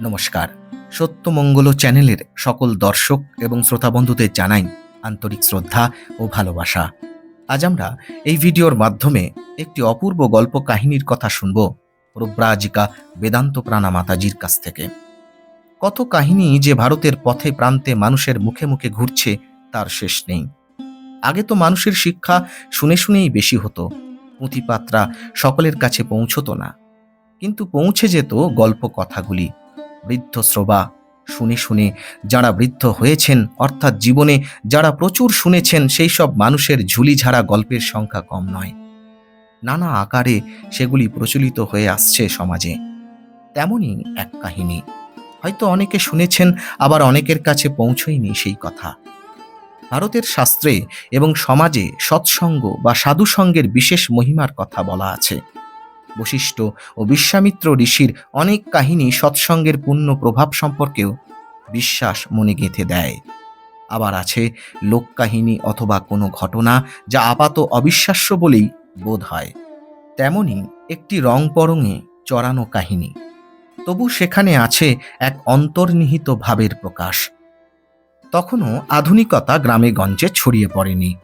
নমস্কার। সত্যমঙ্গল চ্যানেলের সকল দর্শক এবং শ্রোতা বন্ধুদের জানাই আন্তরিক শ্রদ্ধা ও ভালোবাসা। আজ আমরা এই ভিডিওর মাধ্যমে একটি অপূর্ব গল্প কাহিনীর কথা শুনব প্রব্রাজিকা বেদান্ত প্রাণা মাতাজির কাছ থেকে। কত কাহিনী যে ভারতের পথে প্রান্তে মানুষের মুখে মুখে ঘুরছে তার শেষ নেই। আগে তো মানুষের শিক্ষা শুনে শুনেই বেশি হতো, পুঁথিপাত্রা সকলের কাছে পৌঁছতো না। কিন্তু পৌঁছে যেত গল্প কথাগুলি বৃদ্ধ শ্রোবা। শুনে শুনে যারা বৃদ্ধ হয়েছেন, অর্থাৎ জীবনে যারা প্রচুর শুনেছেন, সেই সব মানুষের ঝুলি ঝাড়া গল্পের সংখ্যা কম নয়। নানা আকারে সেগুলি প্রচলিত হয়ে আসছে সমাজে। তেমনই এক কাহিনী। হয়তো অনেকে শুনেছেন, আবার অনেকের কাছে পৌঁছয়নি সেই কথা। ভারতের শাস্ত্রে এবং সমাজে সৎসঙ্গ বা সাধুসঙ্গের বিশেষ মহিমার কথা বলা আছে। বশিষ্ঠ ও বিশ্বামিত্র ঋষির অনেক কাহিনী সৎসঙ্গের পূর্ণ প্রভাব সম্পর্কেও বিশ্বাস মনে গেঁথে দেয়। আবার আছে লোককাহিনী অথবা কোনো ঘটনা যা আপাত অবিশ্বাস্য বলেই বোধ হয়। তেমনি একটি রং পরঙে চড়ানো কাহিনী। তবু সেখানে আছে এক অন্তর্নিহিত ভাবের প্রকাশ। তখনও আধুনিকতা গ্রামে গঞ্জে ছড়িয়ে পড়েনি।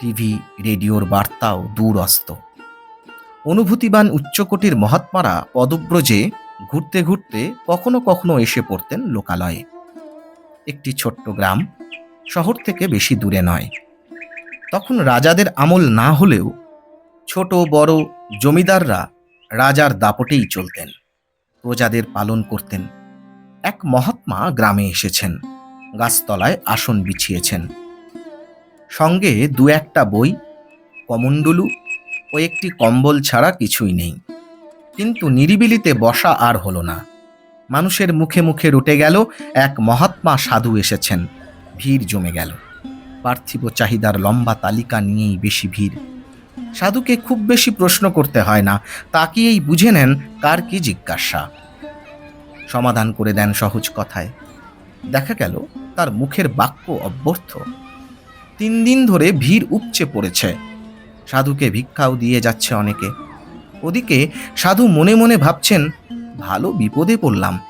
টিভি, রেডিওর বার্তাও দূরস্ত অনুভূতিবান উচ্চকোটির মহাত্মারা পদব্রজে ঘুরতে ঘুরতে কখনো কখনো এসে পড়তেন লোকালয়ে। একটি ছোট্ট গ্রাম শহর থেকে বেশি দূরে নয়। তখন রাজাদের আমল না হলেও ছোট বড় জমিদাররা রাজার দাপটেই চলতেন, প্রজাদের পালন করতেন। এক মহাত্মা গ্রামে এসেছেন, গাছতলায় আসন বিছিয়েছেন। সঙ্গে দু একটা বই, কমণ্ডলু ও একটি কম্বল ছাড়া কিছুই নেই। কিন্তু নিরিবিলিতে বসা আর হলো না। মানুষের মুখে মুখে রুটে গেল, এক মহাত্মা সাধু এসেছেন। ভিড় জমে গেল। পার্থিব চাহিদার লম্বা তালিকা নিয়েই বেশি ভিড়। সাধুকে খুব বেশি প্রশ্ন করতে হয় না, তাকিয়েই বুঝে নেন কার কি জিজ্ঞাসা। সমাধান করে দেন সহজ কথায়। দেখা গেল, তার মুখের বাক্য অব্যর্থ। তিন দিন ধরে ভিড় উপচে পড়েছে। সাধুকে ভিক্ষাও দিয়ে যাচ্ছে অনেকে। ওদিকে সাধু মনে মনে ভাবছেন, ভালো বিপদে পড়লাম।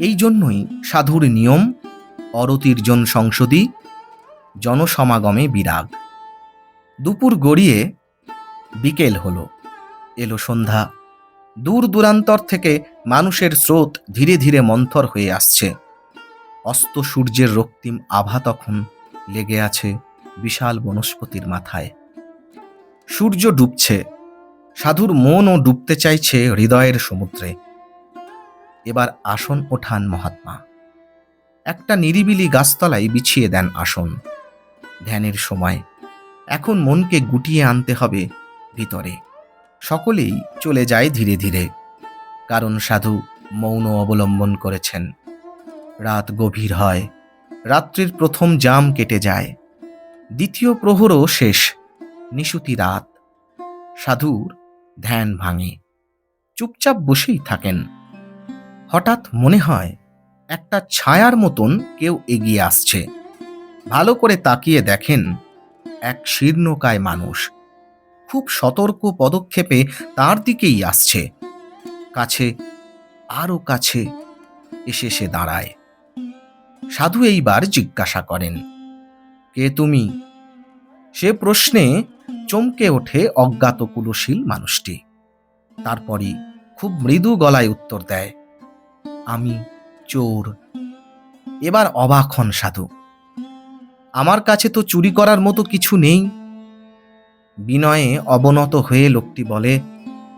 এই জন্যই সাধুর নিয়ম অরতির্জন সংসদী জনসমাগমে বিরাগ। দুপুর গড়িয়ে বিকেল হলো। এলো সন্ধ্যা। দূর দূরান্তর থেকে মানুষের স্রোত ধীরে ধীরে মন্থর হয়ে আসছে। অস্ত সূর্যের রক্তিম আভা তখন লেগে আছে বিশাল বনস্পতির মাথায়। সূর্য ডুবছে। সাধুর মনও ডুবতে চাইছে হৃদয়ের সমুদ্রে। এবার আসন ওঠান মহাত্মা। একটা নিরিবিলি গাছতলায় বিছিয়ে দেন আসন। ধ্যানের সময় এখন মনকে গুটিয়ে আনতে হবে ভিতরে। সকলেই চলে যায় ধীরে ধীরে। কারণ সাধু মৌন অবলম্বন করেছেন। রাত গভীর হয়, রাত্রির প্রথম জাম কেটে যায়। দ্বিতীয় প্রহরও শেষ। নিশুতি রাত। সাধুর ধ্যান ভাঙে। চুপচাপ বসেই থাকেন। হঠাৎ মনে হয়, একটা ছায়ার মতন কেউ এগিয়ে আসছে। ভালো করে তাকিয়ে দেখেন, এক শীর্ণকায় মানুষ। খুব সতর্ক পদক্ষেপে তার দিকেই আসছে। কাছে, আরও কাছে এসে সে দাঁড়ায়। সাধু এইবার জিজ্ঞাসা করেন, কে তুমি? সে প্রশ্নে চমকে ওঠে অজ্ঞাত কুলশীল মানুষটি। তারপরই খুব মৃদু গলায় উত্তর দেয়, আমি চোর। এবার অবাক হন সাধু। আমার কাছে তো চুরি করার মতো কিছু নেই বিনয়ে অবনত হয়ে লোকটি বলে,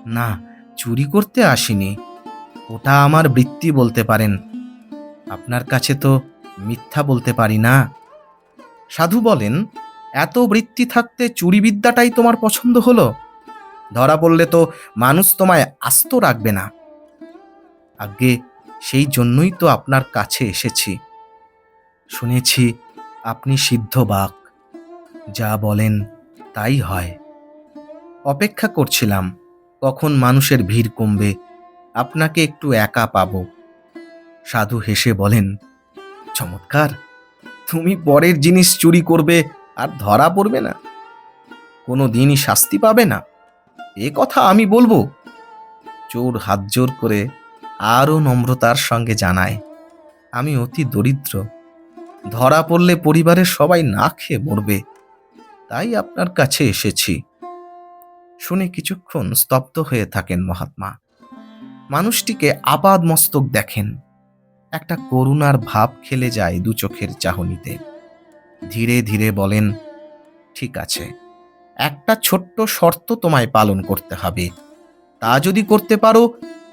না, চুরি করতে আসিনি। ওটা আমার বৃত্তি বলতে পারেন। আপনার কাছে তো মিথ্যা বলতে পারি না সাধু বলেন এত বৃত্তি থাকতে চুরি বিদ্যাটাই তোমার পছন্দ হলো? ধরা পড়লে তো মানুষ তোমায় আস্ত রাখবে না। আগে সেই জন্যই তো আপনার কাছে এসেছি। শুনেছি আপনি সিদ্ধ বাক। যা বলেন তাই হয়। অপেক্ষা করছিলাম, কখন মানুষের ভিড় কমবে, আপনাকে একটু একা পাব। সাধু হেসে বলেন, চমৎকার, তুমি পরের জিনিস চুরি করবে আর ধরা পড়বে না। কোনো দিনই শাস্তি পাবে না। এ কথা আমি বলব। চোর হাত জোর করে আরও নম্রতার সঙ্গে জানায়, আমি অতি দরিদ্র। ধরা পড়লে পরিবারের সবাই না খেয়ে মরবে। তাই আপনার কাছে এসেছি শুনে কিছুক্ষণ স্তব্ধ হয়ে থাকেন মহাত্মা। মানুষটিকে আপাদ মস্তক দেখেন। একটা করুণার ভাব খেলে যায় দু চোখের চাহনিতে। ধীরে ধীরে বলেন, ঠিক আছে, একটা ছোট্ট শর্ত তোমায় পালন করতে হবে। তা যদি করতে পারো,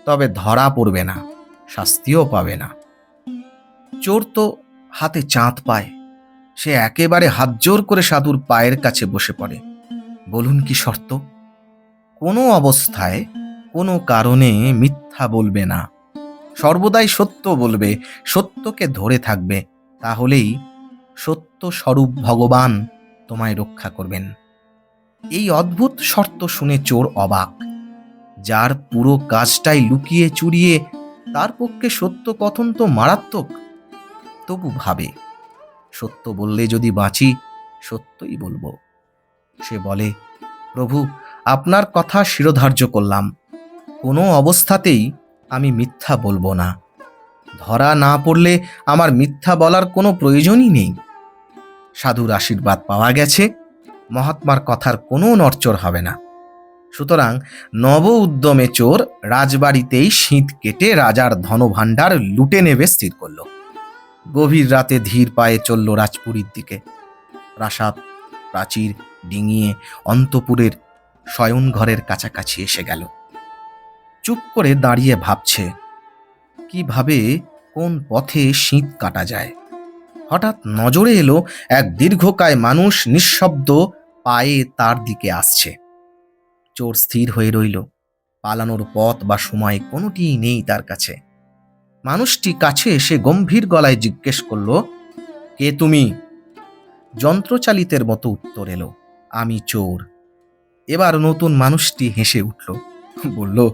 তবে ধরা পড়বে না, শাস্তিও পাবে না। চোর তো হাতে চাঁদ পায়, সে একেবারে হাত জোর করে সাধুর পায়ের কাছে বসে পড়ে। বলুন কি শর্ত? কোনো অবস্থায়, কোনো কারণে মিথ্যা বলবে না। সর্বদাই সত্য বলবে, সত্যকে ধরে থাকবে, তাহলেই সত্য স্বরূপ ভগবান তোমায় রক্ষা করবেন। এই অদ্ভুত শর্ত শুনে চোর অবাক। যার পুরো কাজটাই লুকিয়ে চুরিয়ে, তার পক্ষে সত্য কথন তো মারাত্মক। তবু ভাবে, সত্য বললে যদি বাঁচি, সত্যই বলব। সে বলে, প্রভু, আপনার কথা শিরোধার্য করলাম। কোনো অবস্থাতেই আমি মিথ্যা বলব না। ধরা না পড়লে আমার মিথ্যা বলার কোনো প্রয়োজনই নেই। সাধুর আশীর্বাদ পাওয়া গেছে, মহাত্মার কথার কোনো নড়চড় হবে না। সুতরাং নব উদ্যমে চোর রাজবাড়িতেই শীত কেটে রাজার ধনভাণ্ডার লুটে নেবে স্থির করল। গভীর রাতে ধীর পায়ে চলল রাজপুরীর দিকে। প্রাসাদ, প্রাচীর ডিঙিয়ে অন্তপুরের শয়ন ঘরের কাছাকাছি এসে গেল। চুপ করে দাঁড়িয়ে ভাবছে কীভাবে কোন পথে শীত কাটা যায়। হঠাৎ নজরে এলো এক দীর্ঘকায় মানুষ নিঃশব্দ পায়ে তার দিকে আসছে। চোর স্থির হয়ে রইল। পালানোর পথ বা সময় কোনোটিই নেই তার কাছে। মানুষটি কাছে এসে গম্ভীর গলায় জিজ্ঞেস করল, কে তুমি? যন্ত্রচালিতের মতো উত্তর এলো, আমি চোর। এবার নতুন মানুষটি হেসে উঠল, বলল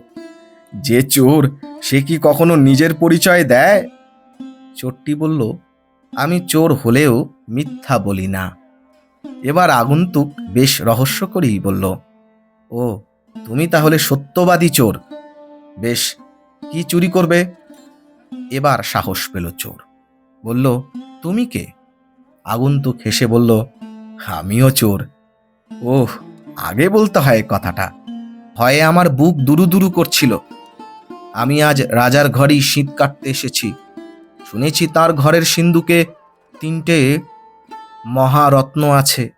যে চোর, সে কি কখনো নিজের পরিচয় দেয়? চোরটি বলল, আমি চোর হলেও মিথ্যা বলি না। এবার আগন্তুক বেশ রহস্য করেই বলল, ও, তুমি তাহলে সত্যবাদী চোর। বেশ, কি চুরি করবে? এবার সাহস পেল চোর। বলল, তুমি কে? আগন্তুক হেসে বলল, আমিও চোর। ওহ, আগে বলতে হয় কথাটা। ভয়ে আমার বুক দুরু দুরু করছিল। আমি আজ রাজার ঘরেই শীত কাটতে এসেছি। শুনেছি তার ঘরের সিন্ধুকে তিনটে মহারত্ন আছে।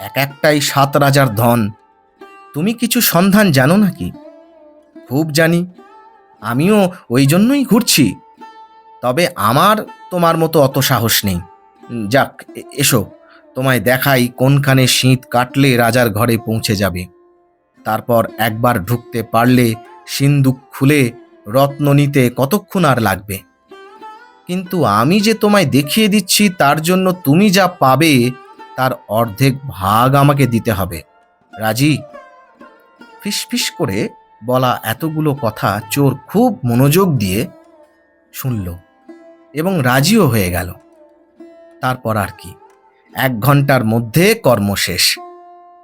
এক একটাই সাত রাজার ধন। তুমি কিছু সন্ধান জানো নাকি? খুব জানি। আমিও ওই জন্যই ঘুরছি। তবে আমার তোমার মতো অত সাহস নেই। যাক এসো। তোমায় দেখাই কোনখানে শীত কাটলে রাজার ঘরে পৌঁছে যাবে। তারপর একবার ঢুকতে পারলে সিন্দুক খুলে রত্ন নিতে কতক্ষণ আর লাগবে? কিন্তু আমি যে তোমায় দেখিয়ে দিচ্ছি, তার জন্য তুমি যা পাবে, তার অর্ধেক ভাগ আমাকে দিতে হবে। রাজি? ফিসফিস করে বলা এতগুলো কথা চোর খুব মনোযোগ দিয়ে শুনল এবং রাজিও হয়ে গেল। তারপর আর কি? এক ঘণ্টার মধ্যে কর্ম শেষ।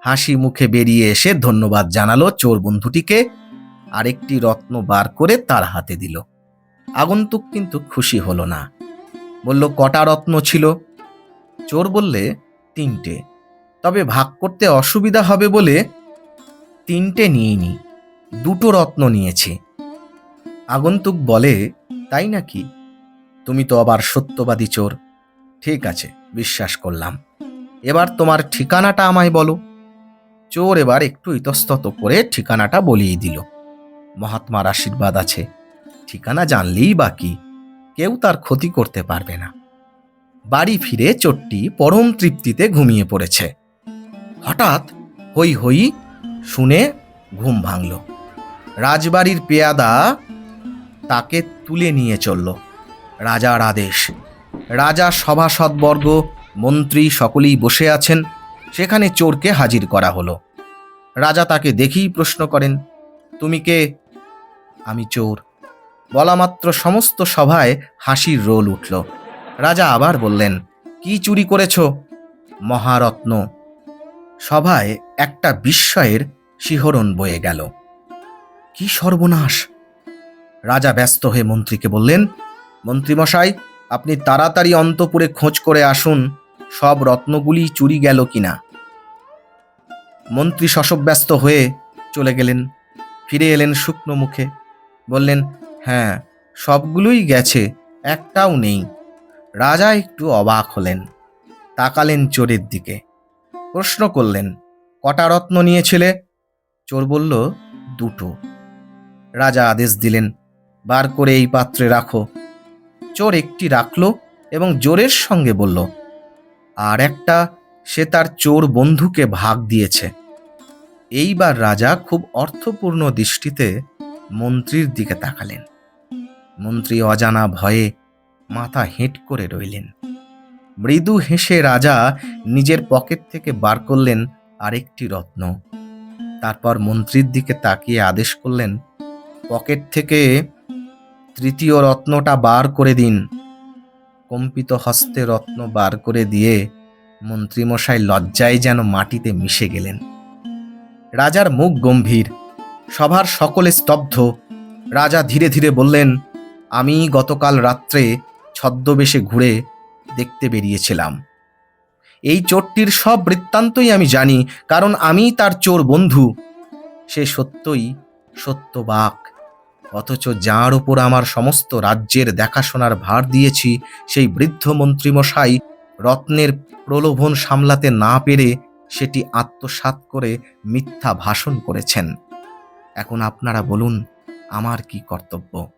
হাসি মুখে বেরিয়ে এসে ধন্যবাদ জানালো চোর বন্ধুটিকে আরেকটি রত্ন বার করে তার হাতে দিল। আগন্তুক কিন্তু খুশি হলো না। বলল, কটা রত্ন ছিল? চোর বললে, তিনটে। তবে ভাগ করতে অসুবিধা হবে বলে তিনটে নিইনি, দুটো রত্ন নিয়েছি। আগন্তুক বলে, তাই নাকি? তুমি তো আবার সত্যবাদী চোর। ঠিক আছে, বিশ্বাস করলাম। এবার তোমার ঠিকানাটা আমায় বলো। চোর এবার একটু ইতস্তত করে ঠিকানাটা বলিয়ে দিল। মহাত্মার আশীর্বাদ আছে। ঠিকানা জানলেই বাকি কেউ তার ক্ষতি করতে পারবে না। বাড়ি ফিরে চোরটি পরম তৃপ্তিতে ঘুমিয়ে পড়েছে। হঠাৎ হই হই শুনে ঘুম ভাঙল। রাজবাড়ির পেয়াদা তাকে তুলে নিয়ে চলল। রাজার আদেশ। রাজা সভাসদবর্গ, মন্ত্রী সকলেই বসে আছেন। সেখানে চোরকে হাজির করা হলো। রাজা তাকে দেখেই প্রশ্ন করেন, তুমি কে? আমি চোর। বলা মাত্র সমস্ত সভায় হাসির রোল উঠল। রাজা আবার বললেন, কি চুরি করেছ? মহারত্ন। সভায় একটা বিস্ময়ের শিহরণ বয়ে গেল। কি সর্বনাশ! রাজা ব্যস্ত হয়ে মন্ত্রীকে বললেন, মন্ত্রীমশাই, আপনি তাড়াতাড়ি অন্তপুরে খোঁজ করে আসুন, সব রত্নগুলি চুরি গেল কিনা? মন্ত্রী শশব্যস্ত হয়ে চলে গেলেন, ফিরে এলেন শুকনো মুখে। বললেন হ্যাঁ সবগুলোই গেছে, একটাও নেই। রাজা একটু অবাক হলেন, তাকালেন চোরের দিকে। প্রশ্ন করলেন, কটা রত্ন নিয়েছিলে? চোর বলল, দুটো। রাজা আদেশ দিলেন, বার করে এই পাত্রে রাখো। চোর একটি রাখল এবং জোরের সঙ্গে বলল, আর একটা, সে তার চোর বন্ধুকে ভাগ দিয়েছে। এইবার রাজা খুব অর্থপূর্ণ দৃষ্টিতে মন্ত্রীর দিকে তাকালেন। মন্ত্রী অজানা ভয়ে মাথা হেঁট করে রইলেন। মৃদু হেসে রাজা নিজের পকেট থেকে বার করলেন আরেকটি রত্ন। তারপর মন্ত্রীর দিকে তাকিয়ে আদেশ করলেন, পকেট থেকে তৃতীয় রত্নটা বার করে দিন। কম্পিত হস্তে রত্ন বার করে দিয়ে মন্ত্রীমশাই লজ্জায় যেন মাটিতে মিশে গেলেন। রাজার মুখ গম্ভীর। সভার সকলে স্তব্ধ। রাজা ধীরে ধীরে বললেন, আমি গতকাল রাত্রে ছদ্মবেশে ঘুরে দেখতে বেরিয়েছিলাম। এই চোরটির সব বৃত্তান্তই আমি জানি, কারণ আমি তার চোর বন্ধু। সে সত্যই সত্যবাক। অথচ যার ওপর আমার সমস্ত রাজ্যের দেখাশোনার ভার দিয়েছি, সেই বৃদ্ধ মন্ত্রীমশাই রত্নের প্রলোভন সামলাতে না পেরে সেটি আত্মসাৎ করে মিথ্যা ভাষণ করেছেন। এখন আপনারা বলুন, আমার কি কর্তব্য?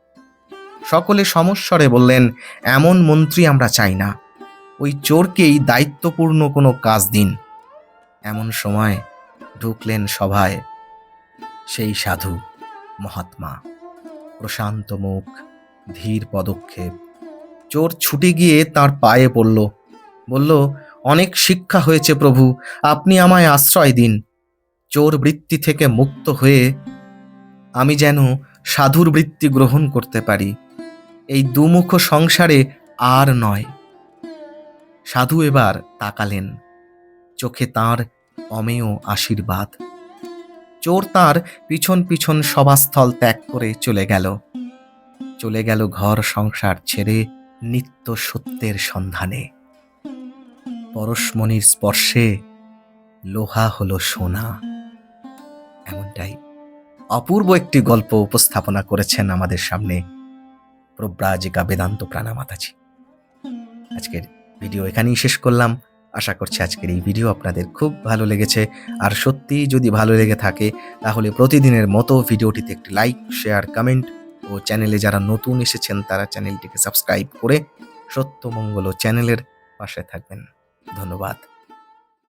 সকলে সমস্বরে বললেন, এমন মন্ত্রী আমরা চাই না। ওই চোরকেই দায়িত্বপূর্ণ কোনো কাজ দিন। এমন সময় ঢুকলেন সভায় সেই সাধু মহাত্মা। প্রশান্ত মুখ, ধীর পদক্ষেপ। চোর ছুটে গিয়ে তার পায়ে পড়ল। বলল, অনেক শিক্ষা হয়েছে প্রভু, আপনি আমায় আশ্রয় দিন। চোর বৃত্তি থেকে মুক্ত হয়ে আমি যেন সাধুর বৃত্তি গ্রহণ করতে পারি। এই দুমুখ সংসারে আর নয়। সাধু এবার তাকালেন। চোখে তার অমেয় আশীর্বাদ। চোর তার পিছন পিছন সভাস্থল ত্যাগ করে চলে গেল। চলে গেল ঘর সংসার ছেড়ে নিত্য সত্যের সন্ধানে। পরশমণির স্পর্শে লোহা হলো সোনা। এমনটাই। অপূর্ব একটি গল্প উপস্থাপনা করেছেন আমাদের সামনে প্রব্রাজিকা বেদান্ত প্রাণা মাতাজি। আজকের ভিডিও এখানেই শেষ করলাম। আশা করছি আজকের এই ভিডিও আপনাদের খুব ভালো লেগেছে। আর সত্যিই যদি ভালো লেগে থাকে, তাহলে প্রতিদিনের মতো ভিডিওটিতে একটি লাইক, শেয়ার, কমেন্ট ও চ্যানেলে যারা নতুন এসেছেন, তারা চ্যানেলটিকে সাবস্ক্রাইব করে সত্যমঙ্গল চ্যানেলের পাশে থাকবেন। ধন্যবাদ।